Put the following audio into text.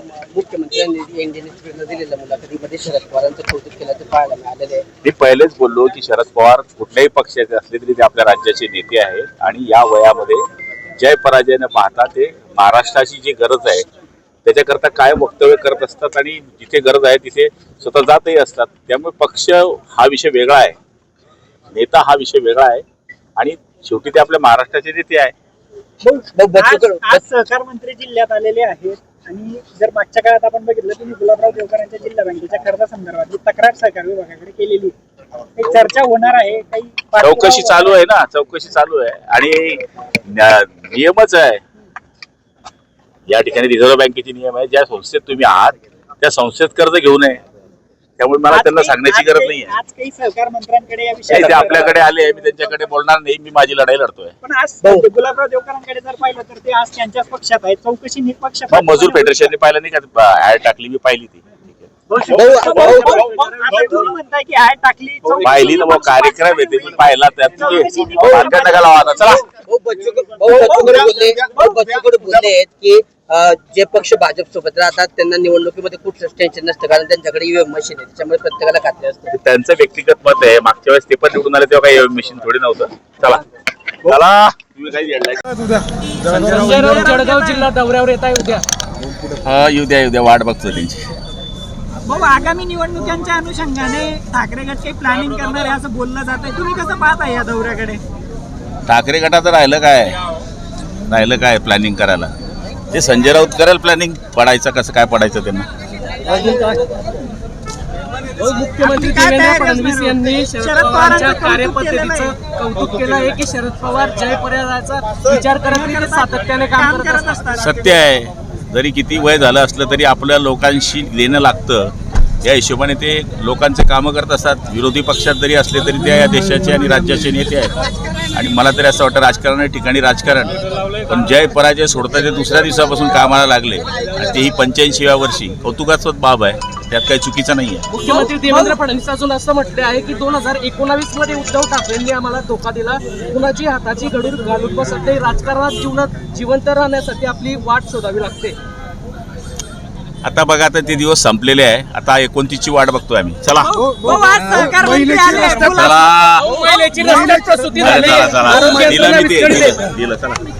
मुख्यमंत्र्यांनी एनडीने दिलेल्या मुलाखतीमध्ये शरद पवारांचं कौतुक केल्याचं पाहायला मिळालेलं आहे. मी पहिलेच बोललो की शरद पवार कुठल्याही पक्षाचे असले तरी ते आपल्या राज्याचे नेते आहेत आणि या वयामध्ये जय पराजय न पाहता ते महाराष्ट्राची जी गरज आहे त्याच्याकरता काय वक्तव्य करत असतात आणि जिथे गरज आहे तिथे स्वतः जातही असतात. त्यामुळे पक्ष हा विषय वेगळा आहे. नेता हा विषय वेगळा आहे आणि शेवटी ते आपल्या महाराष्ट्राचे नेते आहे. आज सहकार मंत्री जिल्ह्यात आलेले आहेत. आणि जर मागच्या काळात आपण बघितलं तुम्ही गुलाबराव देवकर यांच्या जिल्हा बँकेच्या कर्जासंदर्भात तक्रार सहकार विभागाकडे केलेली. एक चर्चा होणार आहे. काही चौकशी चालू आहे. ना चौकशी चालू आहे. आणि नियमच आहे. या ठिकाणी रिझर्व्ह बँकेचे नियम आहे. ज्या संस्थेत तुम्ही आहात त्या संस्थेत कर्ज घेऊ नये. त्यामुळे मला त्यांना सांगण्याची गरज नाही आहे आज काही सहकार मंत्र्यांकडे या नाही, विषयात ते आपल्याकडे आले आहे मी त्यांच्याकडे बोलणार नाही मी माझी लढाई लढतोय पण आज भाऊ. गुलाबराव देवकरांकडे जर पाहिलं तर ते आज त्यांच्याच पक्षात आहेत चौकशी निष्पक्ष मग मजूर फेडरेशनने पाहिलं नाही का ऍड टाकली मी पाहिली ती भाऊ भाऊ भाऊ आता तुम्ही म्हणताय की ऍड टाकली चौकशी पाहिली ना मग निष्पक्ष कार्यक्रम येते मी पाहिला त्यात नका लावा आता चला भाऊ बच्चू भाऊ बच्चू कडू बोलले भाऊ बच्चू कडू बोलले आहेत की जे पक्ष भाजप सोबत राहतात त्यांना निवडणुकीमध्ये कुठलंच टेन्शन नसतं. कारण त्यांच्याकडे ईव्हीएम मशीन आहे. त्याच्यामुळे प्रत्येकाला खात्री असते. त्यांचं व्यक्तिगत मत आहे. मागच्या वेळेस ते पण निवडून आले तेव्हा काही मशीन थोडी नव्हतं. चला. चला. तुम्ही काही जळगाव जिल्हा दौऱ्यावर येत आहे उद्या. हा येऊ द्या येऊ द्या. वाट बघतो त्यांची. भाऊ आगामी निवडणुकांच्या अनुषंगाने ठाकरे गट काही प्लॅनिंग करणार आहे असं बोललं जात आहे. तुम्ही कसं पाहता या दौऱ्याकडे? ठाकरे गटाचं राहिलं काय? राहिलं काय प्लॅनिंग करायला? ते संजय राऊत करेल प्लॅनिंग पडायचं कसं काय पडायचं त्यांना? मुख्यमंत्री काय देवेंद्र तयारी फडणवीस असणार? यांनी शरद शरद पवारांच्या कौतुक कार्यपद्धतीचं कौतुक केलं. आहे की शरद पवार जय पर्यायाचा विचार करत नाही ते सातत्याने काम करत असतात. सत्य आहे. जरी किती वय झालं असलं तरी आपल्या लोकांशी देणं लागतं. या हिशोबाने ते लोकांचे कामं करत असतात. विरोधी पक्षात जरी असले तरी ते या देशाचे आणि राज्याचे नेते आहेत. आणि मला तरी असं वाटतं राजकारण ठिकाणी राजकारण. पण जय पराजय सोडता ते दुसऱ्या दिवसापासून कामाला लागले आणि तेही पंच्याऐंशीव्या वर्षी कौतुकास्पद बाब आहे त्यात काही चुकीचं नाही आहे मुख्यमंत्री देवेंद्र फडणवीस अजून असं म्हटले आहे की दोन हजार एकोणावीसमध्ये उद्धव ठाकरेंनी आम्हाला धोका दिला. कुणाची हाताची गडूर घालून बसत नाही. राजकारणात जीवनात जिवंत राहण्यासाठी आपली वाट शोधावी लागते. आता बघा आता ते दिवस संपलेले आहे. आता एकोणतीसची वाट बघतोय आम्ही. चला. सहकार मंत्री आले. चला. चला दिलं मी ते दिलं. चला.